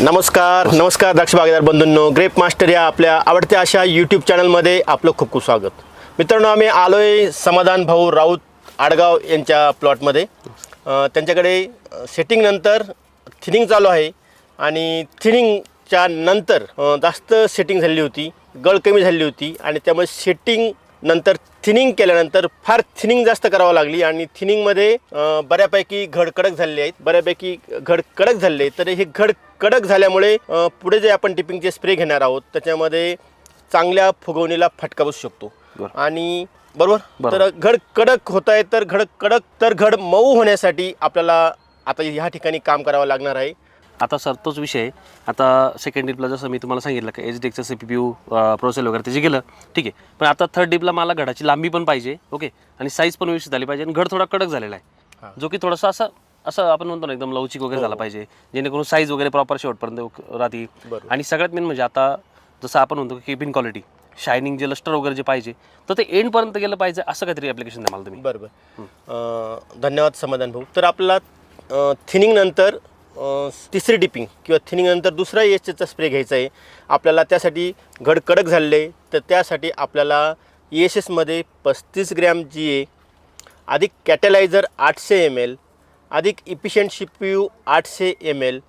नमस्कार नमस्कार द्राक्ष बागेदार बंधूंनो. ग्रेप मास्टर या आपल्या आवडत्या अशा यूट्यूब चॅनलमध्ये आपलं खूप खूप स्वागत. मित्रांनो आम्ही आलो आहे समाधान भाऊ राऊत आडगाव यांच्या प्लॉटमध्ये त्यांच्याकडे सेटिंगनंतर थिनिंग चालू आहे आणि थिनिंगच्या नंतर जास्त सेटिंग झालेली होती गळ कमी झालेली होती आणि त्यामुळे सेटिंग नंतर थिनिंग केल्यानंतर फार थिनिंग जास्त करावं लागली आणि थिनिंगमध्ये बऱ्यापैकी घड कडक झालेले आहेत. बऱ्यापैकी घड कडक झालेले आहेत. तर हे घड कडक झाल्यामुळे पुढे जे आपण टिपिंगचे स्प्रे घेणार आहोत त्याच्यामध्ये चांगल्या फुगवणीला फटका बसू शकतो. आणि बरोबर? बरोबर. तर घड कडक होत आहे तर घड कडक तर घड मऊ होण्यासाठी आपल्याला आता ह्या ठिकाणी काम करावं लागणार आहे. आता सर तोच विषय आहे. आता सेकंड डिपला जसं मी तुम्हाला सांगितलं की एच डेकचं सी पी पी यू प्रोसेल वगैरे त्याचे गेलं ठीक आहे. पण आता थर्ड डिपला मला घडाची लांबी पण पाहिजे ओके. आणि साईज पण व्यवस्थित झाली पाहिजे आणि घड थोडा कडक झालेला हा. आहे जो की थोडासा असं असं आपण म्हणतो ना एकदम लवचिक वगैरे झाला पाहिजे जेणेकरून साईज वगैरे प्रॉपर शेवटपर्यंत राहते. आणि सगळ्यात मेन म्हणजे आता जसं आपण म्हणतो की केबिन क्वालिटी शायनिंग जे लस्टर वगैरे जे पाहिजे तर ते एंडपर्यंत गेलं पाहिजे असं काहीतरी ॲप्लिकेशन द्या मला तुम्ही. बरोबर. धन्यवाद समाधान भाऊ. तर आपल्याला थिनिंग नंतर तिसरी डिपिंग किंवा थिनिंगनंतर दुसरा दुसरा एसचा स्प्रे घ्यायचा आहे. आपल्याला त्यासाठी घड कडक झालेले तर त्यासाठी आपल्याला एस एसमध्ये पस्तीस ग्रॅम जी ए अधिक कॅटलायझर आठशे एम एल अधिक इफिशियंट शिपयू आठशे एम एल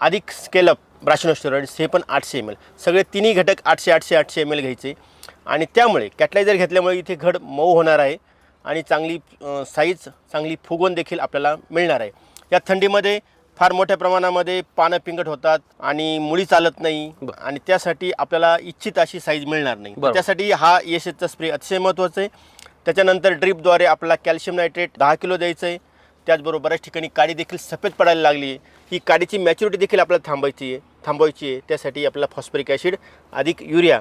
अधिक स्केलअप ब्राशनोस्टेरॉइड्स हे पण आठशे एम एल सगळे तिन्ही घटक आठशे आठशे आठशे एम एल घ्यायचे. आणि त्यामुळे कॅटलायझर घेतल्यामुळे इथे घड मऊ होणार आहे आणि चांगली साईज चांगली फुगवण देखील आपल्याला मिळणार आहे. या थंडीमध्ये फार मोठ्या प्रमाणामध्ये पानं पिंगट होतात आणि मुळी चालत नाही आणि त्यासाठी आपल्याला इच्छित अशी साईज मिळणार नाही. त्यासाठी हा यशचा स्प्रे अतिशय महत्त्वाचा आहे. त्याच्यानंतर ड्रीपद्वारे आपल्याला कॅल्शियम नायट्रेट दहा किलो द्यायचं आहे. त्याचबरोबर बऱ्याच ठिकाणी काडी देखील सफेद पडायला लागली आहे. ही काडीची मॅच्युरिटी देखील आपल्याला थांबायची आहे थांबवायची आहे. त्यासाठी आपल्याला फॉस्फरिक ॲसिड अधिक युरिया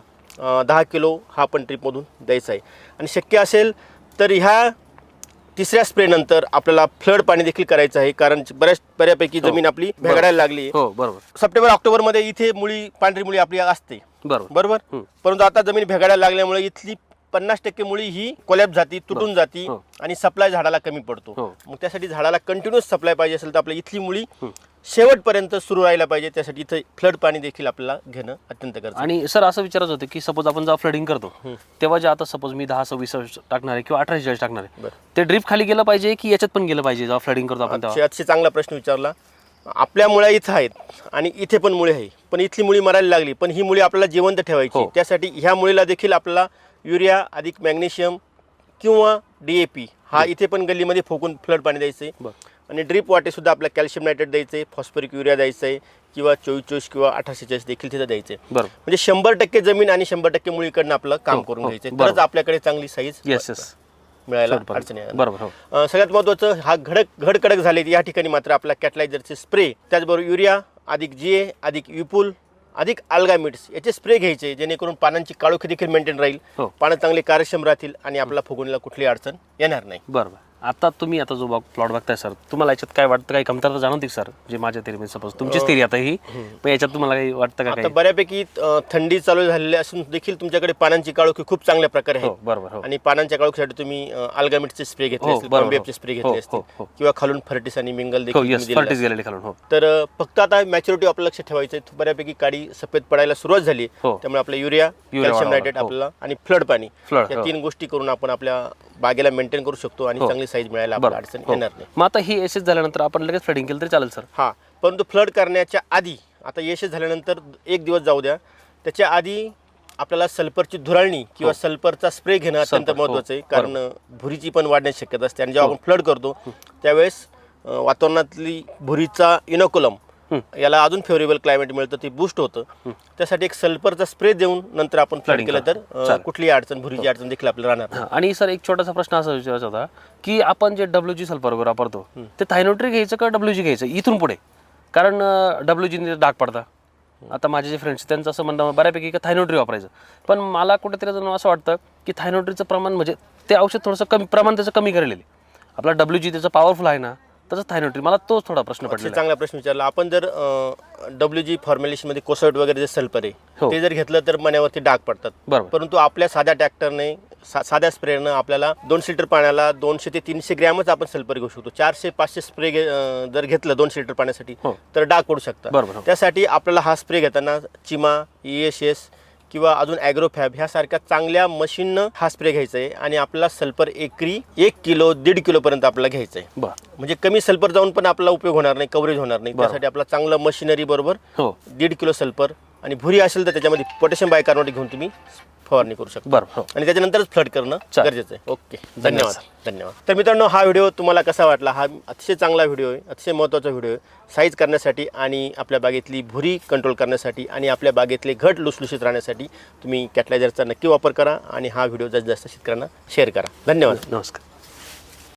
दहा किलो हा पण ट्रिपमधून द्यायचा आहे. आणि शक्य असेल तर ह्या तिसऱ्या स्प्रेनंतर आपल्याला फ्लड पाणी देखील करायचं आहे कारण बऱ्याच बऱ्यापैकी जमीन आपली भेगाडायला लागली हो बरोबर. सप्टेंबर ऑक्टोबरमध्ये इथे मुळी पांढरी मुळी आपली असते. बरोबर. बरोबर? हं. परंतु आता जमीन भेगाडायला लागल्यामुळे इथली पन्नास टक्के मुळी ही कोलॅप जाती तुटून जाती हो. आणि सप्लाय झाडाला कमी पडतो. हो. मग त्यासाठी झाडाला कंटिन्युअस सप्लाय पाहिजे असेल तर आपल्या इथली मुळी शेवटपर्यंत सुरू राहायला पाहिजे त्यासाठी इथं फ्लड पाणी देखील आपल्याला घेणं अत्यंत गरजेचं आहे. आणि सर असं विचारायचं होतं की सपोज आपण जेव्हा फ्लडिंग करतो तेव्हा जे आता सपोज मी दहा सव्वीस टाकणार आहे किंवा अठरा चाळीस टाकणार आहे बरं. ते ड्रिप खाली गेलं पाहिजे की याच्यात पण गेलं पाहिजे जेव्हा फ्लडिंग करतो आपण तेव्हा अतिशय अतिशय चांगला प्रश्न विचारला आपल्या मुळ्या इथं आहेत आणि इथे पण मुळी आहे पण इथली मुळी मरायला लागली पण ही मुळी आपल्याला जिवंत ठेवायची हो. त्यासाठी ह्या मुळीला देखील आपल्याला युरिया अधिक मॅग्नेशियम किंवा डी ए पी हा इथे पण गल्लीमध्ये फोकून फ्लड पाणी द्यायचं आहे बरं. आणि ड्रीप वाटे सुद्धा आपल्याला कॅल्शियम नायट्रेट द्यायचं आहे फॉस्फरिक युरिया द्यायचं आहे किंवा चोवीस चोवीस किंवा अठराशे चाळीस देखील तिथं द्यायचं. आहे बरोबर. म्हणजे शंभर टक्के जमीन आणि शंभर टक्के मुळीकडनं आपलं काम हो, करून हो, घ्यायचं. आहे. तरच आपल्याकडे चांगली साईज येस येस मिळायला अडचणी येणार. बरोबर हो. अ, सगळ्यात महत्त्वाचं हा घडक घड कडक झाले या ठिकाणी मात्र आपला कॅटलायझरचे स्प्रे त्याचबरोबर युरिया अधिक जी ए अधिक युपुल अधिक अल्गामिड्स याचे स्प्रे घ्यायचे जेणेकरून पानांची काळोखी देखील मेंटेन राहील. हो. पानं चांगले कार्यक्षम राहतील आणि आपला फुगवणीला कुठली अडचण येणार नाही. बरोबर. आता तुम्ही आता जो प्लॉट बघताय सर तुम्हाला याच्यात काय वाटतं काही कमतरता जाणवते सर जे माझ्या तेरी सपोज तुमचीच तेरी आता ही पण याच्यात तुम्हाला काही वाटतं का आता बऱ्यापैकी थंडी चालू झालेली असून देखील तुमच्याकडे पानांची काळोखी खूप चांगल्या प्रकारे हो आहे बरोबर हो आणि पानांच्या काळोखीसाठी तुम्ही अल्गामिडचे स्प्रे घेतले हो, हो. स्प्रे हो, घेतले असतील हो, हो. किंवा खालून फर्टिस आणि मिंगल हो देखील हो तर फक्त आता मॅच्युरिटी आपलं लक्ष ठेवायचं आहे बऱ्यापैकी काडी सफेद पडायला सुरुवात झाली हो. त्यामुळे आपलं युरिया कॅल्शियम नायट्रेट. हो. आपल्याला आणि फ्लड पाणी या हो. तीन गोष्टी करून आपण आपल्या बागेला मेंटेन करू शकतो आणि हो. चांगली साईज मिळायला आपल्याला अडचण हो. येणार नाही. मग आता ही एस एस झाल्यानंतर आपण लगेच फ्लडिंग केलं तरी चालेल सर. हा परंतु फ्लड करण्याच्या आधी आता यश झाल्यानंतर एक दिवस जाऊ द्या. त्याच्या आधी आपल्याला सल्फरची धुराळणी किंवा सल्फरचा स्प्रे घेणं अत्यंत हो. महत्त्वाचं आहे. कारण भुरीची पण वाढण्याची शक्यता असते. आणि जेव्हा आपण फ्लड करतो त्यावेळेस वातावरणातली भुरीचा इनोकुलम याला अजून फेवरेबल क्लायमेट मिळतं ते बूस्ट होतं. त्यासाठी एक सल्फरचा स्प्रे देऊन नंतर आपण फ्लड केलं तर. हो. कुठलीही अडचण भुरीची अडचण देखील आपल्याला राहणार. हा, आणि सर एक छोटासा प्रश्न असा विचारायचा होता की आपण जे डब्ल्यू जी सल्फर वापरतो ते थायनोट्री घ्यायचं का डब्ल्यू जी घ्यायचं? इथून पुढे. कारण डब्ल्यू जी डाग पडता. आता माझे जे फ्रेंड्स त्यांचं असं म्हणणं बऱ्यापैकी का थायनोट्री वापरायचं. पण मला कुठेतरी जण असं वाटतं की थायनोट्रीचं प्रमाण म्हणजे ते औषध थोडंसं कमी प्रमाण त्याचं कमी आहे. आपला डब्ल्यू जी त्याचं पॉवरफुल आहे ना. तसंच थायनोट्री मला तोच थोडा प्रश्न अतिशय आहे. चांगला प्रश्न विचारला आपण जर डब्ल्यू जी फॉर्म्युलेशनमध्ये कोसट वगैरे जे सल्फर आहे हो. ते जर घेतलं तर मण्यावरती डाग पडतात बरोबर परंतु आपल्या साध्या ट्रॅक्टरने सा साध्या स्प्रेनं आपल्याला दोनशे लिटर पाण्याला दोनशे ते तीनशे ग्रॅमच आपण सल्फर घेऊ शकतो चारशे पाचशे स्प्रे जर घेतलं दोनशे लिटर पाण्यासाठी हो. तर डाग पडू शकतात बरोबर, हो. त्यासाठी आपल्याला हा स्प्रे घेताना चिमा ई एस एस किंवा अजून ॲग्रोफॅब ह्यासारख्या चांगल्या मशीननं हा स्प्रे घ्यायचा आहे आणि आपल्याला सल्फर एकरी एक किलो दीड किलोपर्यंत आपल्याला घ्यायचं आहे म्हणजे कमी सल्फर जाऊन पण आपला उपयोग होणार नाही कव्हरेज होणार नाही. त्यासाठी आपला चांगलं मशिनरी बरोबर हो. दीड किलो सल्फर आणि भुरी असेल तर त्याच्यामध्ये पोटॅशियम बायकार्बोनेट घेऊन तुम्ही फवारणी करू शकता. बरं हो. आणि त्याच्यानंतरच फ्लड करणं चालेल. गरजेचं आहे. ओके. धन्यवाद. धन्यवाद. धन्यवाद. तर मित्रांनो हा व्हिडिओ तुम्हाला कसा वाटला? हा अतिशय चांगला व्हिडिओ आहे. अतिशय महत्त्वाचा व्हिडिओ आहे. साईज करण्यासाठी आणि आपल्या बागेतली भुरी कंट्रोल करण्यासाठी आणि आपल्या बागेतले घट लुसलुशीत राहण्यासाठी तुम्ही कॅटलायझरचा नक्की वापर करा आणि हा व्हिडिओ जास्तीत जास्त शेतकऱ्यांना शेअर करा. धन्यवाद. नमस्कार.